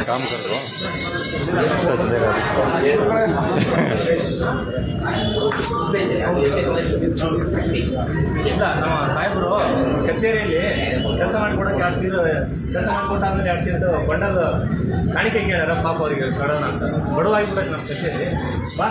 काम कर दो अच्छा चलेगा ಇಲ್ಲ ನಮ್ಮ ಸಾಹೇಬರು ಕಚೇರಿಯಲ್ಲಿ ಕೆಲಸ ಮಾಡಿಕೊಡೋಕೆ ಎರಡು ಸೀಟ್ ಕೆಲಸ ಮಾಡಿಕೊಟ್ಟಾದ್ಮೇಲೆ ಎರಡು ಸೀಟ್ ಬಂಡಲ್ ಕಾಣಿಕೆ ಕೇಳ್ಯಾರ ಪಾಪ ಅವರಿಗೆ ಕೊಡೋಣ ಅಂತ ಬಡವಾಗ್ಬಿಡಕ್ಕೆ ನಮ್ಮ ಕಚೇರಿ ಬಾ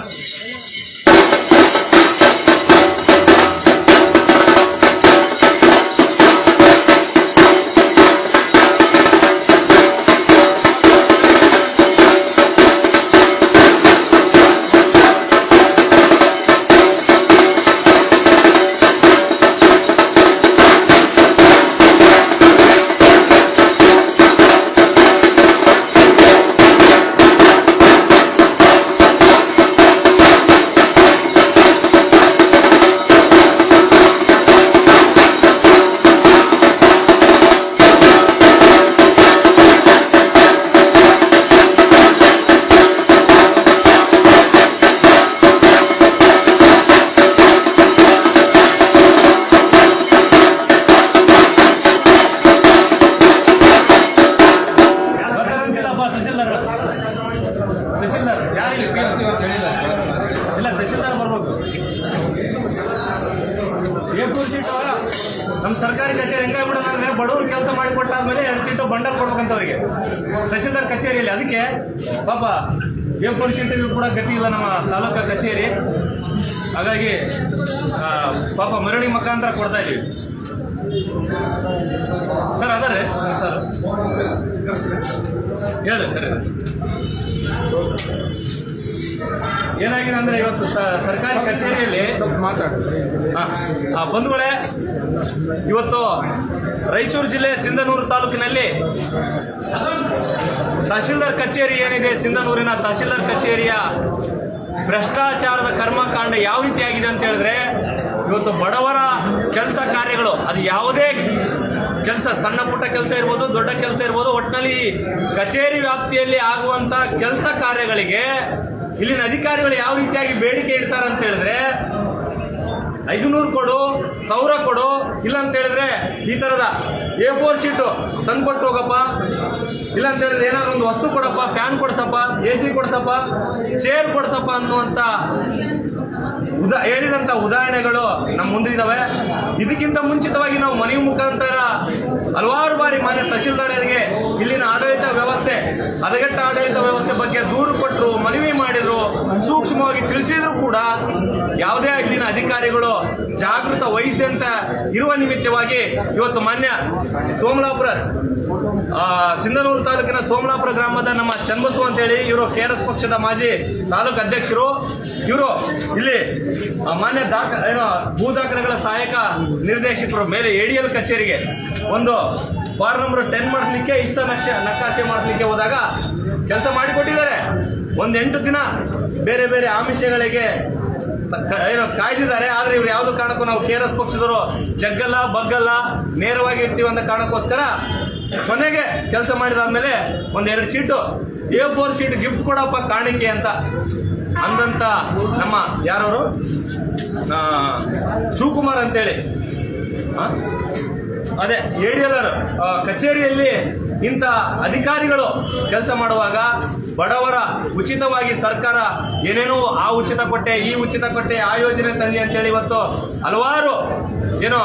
ನಮ್ಮ ಸರ್ಕಾರಿ ಕಚೇರಿ ಹೆಂಗಾಗ್ಬಿಡೋದು ಅಂದ್ರೆ ಬಡವರು ಕೆಲಸ ಮಾಡಿಕೊಟ್ಟಾದ್ಮೇಲೆ ಎರಡು ಸೀಟು ಬಂಡಲ್ ಕೊಡ್ಬೇಕಂತ ಅವರಿಗೆ. ತಹಸೀಲ್ದಾರ್ ಕಚೇರಿಯಲ್ಲಿ ಅದಕ್ಕೆ ಪಾಪ ಎ ಫೋರ್ ಸೀಟಿಗೂ ಕೂಡ ಗತಿ ಇಲ್ಲ ನಮ್ಮ ತಾಲೂಕಾ ಕಚೇರಿ. ಹಾಗಾಗಿ ಪಾಪ ಮರಳಿ ಮುಖಾಂತರ ಕೊಡ್ತಾ ಇದೀವಿ. ಸರ್, ಅದಾರೆ ಸರ್. ಹೇಳಿ ಸರ್. ಏನಾಗಿದೆ ಅಂದ್ರೆ ಇವತ್ತು ಸರ್ಕಾರಿ ಕಚೇರಿಯಲ್ಲಿ ಬಂಧುಗಳೇ ಇವತ್ತು ರಾಯಚೂರು ಜಿಲ್ಲೆ ಸಿಂಧನೂರು ತಾಲೂಕಿನಲ್ಲಿ ತಹಶೀಲ್ದಾರ್ ಕಚೇರಿ ಏನಿದೆ ಸಿಂಧನೂರಿನ ತಹಶೀಲ್ದಾರ್ ಕಚೇರಿಯ ಭ್ರಷ್ಟಾಚಾರದ ಕರ್ಮಕಾಂಡ ಯಾವ ರೀತಿಯಾಗಿದೆ ಅಂತ ಹೇಳಿದ್ರೆ ಇವತ್ತು ಬಡವರ ಕೆಲಸ ಕಾರ್ಯಗಳು ಅದು ಯಾವುದೇ ಕೆಲಸ ಸಣ್ಣ ಪುಟ್ಟ ಕೆಲಸ ಇರ್ಬೋದು ದೊಡ್ಡ ಕೆಲಸ ಇರ್ಬೋದು ಒಟ್ಟಿನಲ್ಲಿ ಕಚೇರಿ ವ್ಯಾಪ್ತಿಯಲ್ಲಿ ಆಗುವಂತ ಕೆಲಸ ಕಾರ್ಯಗಳಿಗೆ ಇಲ್ಲಿನ ಅಧಿಕಾರಿಗಳು ಯಾವ ರೀತಿಯಾಗಿ ಬೇಡಿಕೆ ಇಡ್ತಾರೆ ಅಂತ ಹೇಳಿದ್ರೆ, ಐದುನೂರು ಕೊಡು, ಸಾವಿರ ಕೊಡು, ಇಲ್ಲ ಅಂತ ಹೇಳಿದ್ರೆ ಈ ಥರದ ಎ ಫೋರ್ ಶೀಟು ತಂದ್ಕೊಟ್ಟು ಹೋಗಪ್ಪ. ಇಲ್ಲ ಅಂತ ಹೇಳಿದ್ರೆ ಏನಾದ್ರು ಒಂದು ವಸ್ತು ಕೊಡಪ್ಪ, ಫ್ಯಾನ್ ಕೊಡ್ಸಪ್ಪ, ಎ ಸಿ ಕೊಡ್ಸಪ್ಪ ಚೇರ್ ಕೊಡ್ಸಪ್ಪ ಅನ್ನುವಂಥ ಉದಾ ಹೇಳಿದಂಥ ಉದಾಹರಣೆಗಳು ನಮ್ಮ ಮುಂದಿದ್ದಾವೆ. ಇದಕ್ಕಿಂತ ಮುಂಚಿತವಾಗಿ ನಾವು ಮನವಿ ಮುಖಾಂತರ ಹಲವಾರು ಬಾರಿ ಮಾನ್ಯ ತಹಶೀಲ್ದಾರರಿಗೆ ಇಲ್ಲಿನ ಆಡಳಿತ ವ್ಯವಸ್ಥೆ, ಹದಗೆಟ್ಟ ಆಡಳಿತ ವ್ಯವಸ್ಥೆ ಬಗ್ಗೆ ದೂರು ಕೊಟ್ಟರು ಮನವಿ ಮಾಡಿದ್ರು, ಸೂಕ್ಷ್ಮವಾಗಿ ತಿಳಿಸಿದ್ರು ಕೂಡ ಯಾವುದೇ ಇಲ್ಲಿನ ಅಧಿಕಾರಿಗಳು ಜಾಗೃತ ವಹಿಸಿದೆ ಅಂತ ಇರುವ ನಿಮಿತ್ತವಾಗಿ ಇವತ್ತು ಮಾನ್ಯ ಸೋಮಲಾಪುರ ಸಿಂಧನೂರು ತಾಲೂಕಿನ ಸೋಮಲಾಪುರ ಗ್ರಾಮದ ನಮ್ಮ ಚನ್ಬಸು ಅಂತೇಳಿ ಇವರು ಕೆ ಆರ್ ಪಕ್ಷದ ಮಾಜಿ ತಾಲೂಕು ಅಧ್ಯಕ್ಷರು. ಇವರು ಇಲ್ಲಿ ಮಾನ್ಯ ದಾಖ ಏನೋ ಭೂ ದಾಖಲೆಗಳ ಸಹಾಯಕ ನಿರ್ದೇಶಕರು ಮೇಲೆ ಎಡಿಎಲ್ ಕಚೇರಿಗೆ ಒಂದು ಫಾರ್ ನಂಬರ್ ಟೆನ್ ಮಾಡಲಿಕ್ಕೆ ಇಷ್ಟ ನಕ್ಷ ನಕಾಶೆ ಮಾಡಲಿಕ್ಕೆ ಹೋದಾಗ ಕೆಲಸ ಮಾಡಿಕೊಟ್ಟಿದ್ದಾರೆ. ಒಂದು ಎಂಟು ದಿನ ಬೇರೆ ಬೇರೆ ಆಮಿಷಗಳಿಗೆ ಏನೋ ಕಾಯ್ದಿದ್ದಾರೆ. ಆದರೆ ಇವ್ರು ಯಾವುದು ಕಾರಣಕ್ಕೂ ನಾವು ಕೆ ಆರ್ ಪಕ್ಷದವರು ಜಗ್ಗಲ್ಲ, ಬಗ್ಗಲ್ಲ, ನೇರವಾಗಿ ಇರ್ತೀವಿ ಅಂತ ಕಾರಣಕ್ಕೋಸ್ಕರ ಕೊನೆಗೆ ಕೆಲಸ ಮಾಡಿದಾದ್ಮೇಲೆ ಒಂದೆರಡು sheet. A four sheet gift ಕೊಡಪ್ಪ ಕಾಣಿಕೆ ಅಂತ ಅಂದಂತ ನಮ್ಮ ಯಾರವರು? ಶಿವಕುಮಾರ್ ಅಂತೇಳಿ? ಅದೇ ಎಡಿಎಲ್ಆರ್ ಕಚೇರಿಯಲ್ಲಿ ಇಂಥ ಅಧಿಕಾರಿಗಳು ಕೆಲಸ ಮಾಡುವಾಗ ಬಡವರ ಉಚಿತವಾಗಿ ಸರ್ಕಾರ ಏನೇನೋ ಆ ಉಚಿತ ಕೊಟ್ಟೆ, ಈ ಉಚಿತ ಕೊಟ್ಟೆ, ಆ ಯೋಜನೆ ತಂದೆ ಅಂತೇಳಿ ಇವತ್ತು ಹಲವಾರು ಏನೋ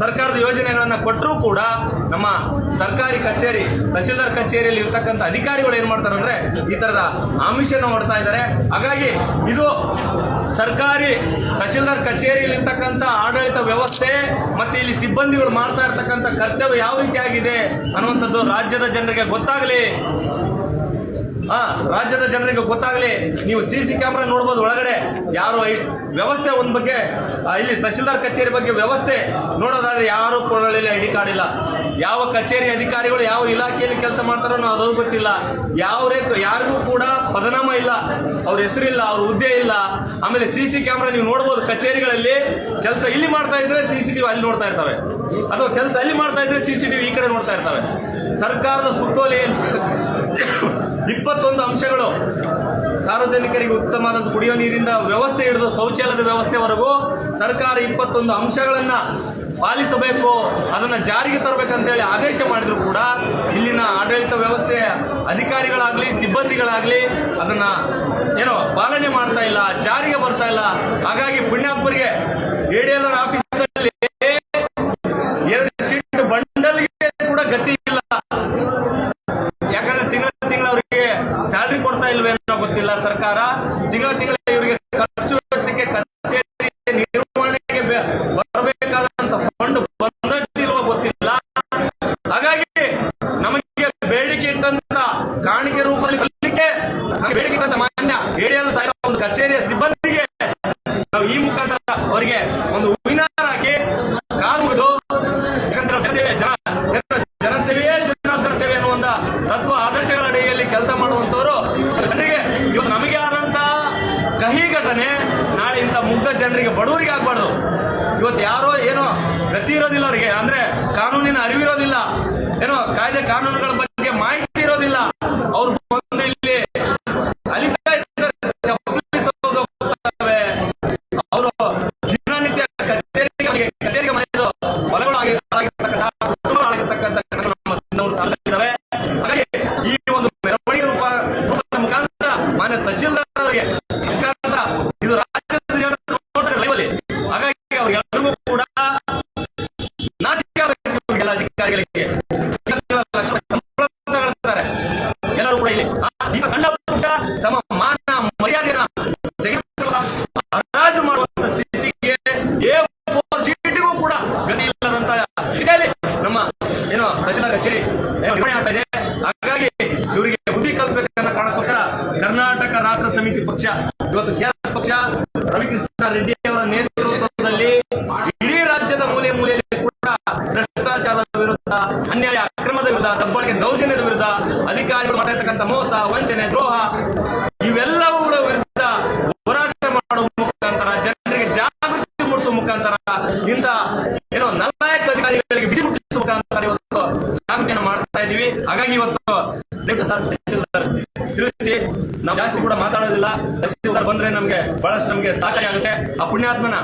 ಸರ್ಕಾರದ ಯೋಜನೆಗಳನ್ನು ಕೊಟ್ಟರೂ ಕೂಡ ನಮ್ಮ ಸರ್ಕಾರಿ ಕಚೇರಿ, ತಹಶೀಲ್ದಾರ್ ಕಚೇರಿಯಲ್ಲಿ ಇರ್ತಕ್ಕಂಥ ಅಧಿಕಾರಿಗಳು ಏನು ಮಾಡ್ತಾರೆ ಅಂದ್ರೆ ಈ ತರದ ಆಮಿಷನ ಹೊಡ್ತಾ ಇದ್ದಾರೆ. ಹಾಗಾಗಿ ಇದು ಸರ್ಕಾರಿ, ತಹಶೀಲ್ದಾರ್ ಕಚೇರಿಯಲ್ಲಿ ಇರ್ತಕ್ಕಂಥ ಆಡಳಿತ ವ್ಯವಸ್ಥೆ ಮತ್ತೆ ಇಲ್ಲಿ ಸಿಬ್ಬಂದಿಗಳು ಮಾಡ್ತಾ ಇರ್ತಕ್ಕಂಥ ಕರ್ತವ್ಯ ಯಾವ ರೀತಿ ಆಗಿದೆ ಅನ್ನುವಂಥದ್ದು ರಾಜ್ಯದ ಜನರಿಗೆ ಗೊತ್ತಾಗಲಿ. ರಾಜ್ಯದ ಜನರಿಗೆ ಗೊತ್ತಾಗಲಿ, ನೀವು ಸಿ ಸಿ ಕ್ಯಾಮ್ರಾ ನೋಡ್ಬೋದು ಒಳಗಡೆ. ಯಾರು ಐ- ವ್ಯವಸ್ಥೆ ಒಂದ್ ಬಗ್ಗೆ ಇಲ್ಲಿ ತಹಶೀಲ್ದಾರ್ ಕಚೇರಿ ಬಗ್ಗೆ ವ್ಯವಸ್ಥೆ ನೋಡೋದಾದ್ರೆ ಯಾರು ಕೊರಳಲ್ಲಿ ಐಡಿ ಕಾರ್ಡ್ ಇಲ್ಲ. ಯಾವ ಕಚೇರಿ ಅಧಿಕಾರಿಗಳು ಯಾವ ಇಲಾಖೆಯಲ್ಲಿ ಕೆಲಸ ಮಾಡ್ತಾರೋ ಅದು ಗೊತ್ತಿಲ್ಲ. ಯಾವ ಯಾರಿಗೂ ಕೂಡ ಪದನಾಮ ಇಲ್ಲ. ಅವ್ರ ಹೆಸರಿಲ್ಲ ಅವ್ರ ಹುದ್ದೆ ಇಲ್ಲ. ಆಮೇಲೆ ಸಿ ಸಿ ಕ್ಯಾಮ್ರಾ ನೀವು ನೋಡ್ಬೋದು, ಕಚೇರಿಗಳಲ್ಲಿ ಕೆಲಸ ಇಲ್ಲಿ ಮಾಡ್ತಾ ಇದ್ರೆ ಸಿ ಸಿ ಟಿವಿ ಅಲ್ಲಿ ನೋಡ್ತಾ ಇರ್ತವೆ. ಅಥವಾ ಕೆಲಸ ಅಲ್ಲಿ ಮಾಡ್ತಾ ಇದ್ರೆ ಸಿ ಸಿ ಟಿವಿ ಈ ಕಡೆ ನೋಡ್ತಾ ಇರ್ತವೆ. ಸರ್ಕಾರದ ಸುತ್ತೋಲೆಯಲ್ಲಿ ಇಪ್ಪತ್ತೊಂದು ಅಂಶಗಳು. ಸಾರ್ವಜನಿಕರಿಗೆ ಉತ್ತಮವಾದ ಕುಡಿಯುವ ನೀರಿನ ವ್ಯವಸ್ಥೆ ಹಿಡಿದು ಶೌಚಾಲಯದ ವ್ಯವಸ್ಥೆವರೆಗೂ ಸರ್ಕಾರ ಇಪ್ಪತ್ತೊಂದು ಅಂಶಗಳನ್ನು ಪಾಲಿಸಬೇಕು, ಅದನ್ನು ಜಾರಿಗೆ ತರಬೇಕಂತೇಳಿ ಆದೇಶ ಮಾಡಿದರೂ ಕೂಡ ಇಲ್ಲಿನ ಆಡಳಿತ ವ್ಯವಸ್ಥೆ ಅಧಿಕಾರಿಗಳಾಗಲಿ, ಸಿಬ್ಬಂದಿಗಳಾಗಲಿ ಅದನ್ನು ಏನೋ ಪಾಲನೆ ಮಾಡ್ತಾ ಇಲ್ಲ, ಜಾರಿಗೆ ಬರ್ತಾ ಇಲ್ಲ. ಹಾಗಾಗಿ ಪುಣ್ಯಾತ್ಮರಿಗೆ ಎಡಿಎಲ್ಆರ್ ಡಿ ಎರಡು ಶೀಟ್ ಬಂಡಲ್ಗೆ ಕೂಡ ಗತಿ ಇಲ್ಲ ಯಾಕಂದ್ರೆ ತಿಂಗಳ ತಿಂಗಳ ಅವರಿಗೆ ಸ್ಯಾಲ್ರಿ ಕೊಡ್ತಾ ಇಲ್ವೇನೋ ಗೊತ್ತಿಲ್ಲ ಸರ್ಕಾರ ತಿಂಗಳ ತಿಂಗಳ ಇವರಿಗೆ ಖರ್ಚು ವೆಚ್ಚಕ್ಕೆ ಕಚೇರಿ ನಿರ್ವಹಣೆಗೆ ಬೆ- ಬರಬೇಕಾದಂತ ಫಂಡ್ ಬಂದಿಲ್ವೋ ಗೊತ್ತಿಲ್ಲ ಹಾಗಾಗಿ ನಮಗೆ ಬೇಡಿಕೆ ಇಟ್ಟಂತ ಕಾಣಿಕೆ ರೂಪದಲ್ಲಿ ಬರಲಿಕ್ಕೆ ನಮಗೆ ಬೇಡಿಕೆ ಇಟ್ಟಂತ ಮಾನ್ಯ ಏರಿಯಾದ ಸಾಯಿರೋ ಒಂದು ಕಚೇರಿಯ ಸಿಬ್ಬಂದಿಗೆ ನಾವು ಈ ಮುಖಾಂತರ ಅವರಿಗೆ ಒಂದು ಹೂವಿನ ಹಾಕಿ ಕಾರುವುದು ಸೇವೆ ಜನಸೇವೆ ಜನ, ಜನ- ಜನಸೇವೆಯೇ ಜನಾರ್ದನ ಸೇವೆ ಅನ್ನುವಂತ ತತ್ವ ಆದರ್ಶಗಳ ಅಡಿಯಲ್ಲಿ ಕೆಲಸ ಮಾಡುವಂತವರು ಜನರಿಗೆ ಇವತ್ತು ನಮಗೆ ಆದಂತ ಕಹಿ ಘಟನೆ ನಾಳೆ ಇಂತ ಮುಗ್ಧ ಜನರಿಗೆ ಬಡವರಿಗೆ ಆಗ್ಬಾರ್ದು. ಇವತ್ತು ಯಾರೋ ಏನೋ ಗತಿ ಇರೋದಿಲ್ಲ ಅವರಿಗೆ. ಅಂದ್ರೆ ಕಾನೂನಿನ ಅರಿವಿರೋದಿಲ್ಲ. ಏನೋ ಕಾಯ್ದೆ ಕಾನೂನುಗಳ ಬಗ್ಗೆ ಮಾಹಿತಿ ಇರೋದಿಲ್ಲ ಅವ್ರು ಬಂದು ಇಲ್ಲಿ ಅಲಿತಾ ಇರ್ತಾರೆ ಚಪ್ಪಲಿ ಸೌದು ಹೋಗ್ತವೆ. ಅವರು ದಿನನಿತ್ಯ ಕಚೇರಿಗೆ ಅವರಿಗೆ ಕಚೇರಿಗೆ ಮನೆಯದು ಹೊಲಗಳು ಆಗಿರ್ತಕ್ಕಂಥ ಕುಟುಂಬ ಆಗಿರ್ತಕ್ಕಂಥ ಘಟನೆಗಳು ನಮ್ಮ ಸಿಂಧನೂರು ತಾಲೂಕಿನಲ್ಲಿದ್ದಾವೆ. ಹಾಗಾಗಿ ಈ ಒಂದು ಮೆರವಣಿಗೆ ರೂಪ ರೂಪದ ಮುಖಾಂತರ ಮಾನ್ಯ ತಹಶೀಲ್ದಾರ್ ಅವರಿಗೆ ಮುಖಾಂತರ ಇದು ಹಾಗಾಗಿ ಕೂಡ ನಾಚಿಕೆ ಎಲ್ಲರೂ ಕೂಡ ಇಲ್ಲಿ ಸಣ್ಣ ತಮ್ಮ ಮಾನ ಮರ್ಯಾದೆನ ಹರಾಜು ಮಾಡುವಂತ ಸ್ಥಿತಿಗೆ ಫೋರ್ ಕೂಡ ಗತಿ ನಮ್ಮ ಏನೋ ರಚನಾ ಕಚೇರಿ ಮುಖಾಂತರ, ಜನರಿಗೆ ಜಾಗೃತಿ ಮೂಡಿಸುವ ಮುಖಾಂತರ ಇಂತ ಏನೋ ನಲ್ಲಾಯಕ ಅಧಿಕಾರಿಗಳಿಗೆ ಬಿಸಿ ಮುಟ್ಟಿಸುವ ಮುಖಾಂತರ ಇವತ್ತು ಜಾಗೃತಿಯನ್ನು ಮಾಡ್ತಾ ಇದೀವಿ ಹಾಗಾಗಿ ಇವತ್ತು ತಿಳಿಸಿ. ನಾವು ಜಾಸ್ತಿ ಕೂಡ ಮಾತಾಡೋದಿಲ್ಲ. ಬಂದ್ರೆ ನಮ್ಗೆ ಬಹಳಷ್ಟು ನಮ್ಗೆ ಸಹಕಾರಿ ಆಗುತ್ತೆ. ಆ ಪುಣ್ಯಾತ್ಮನ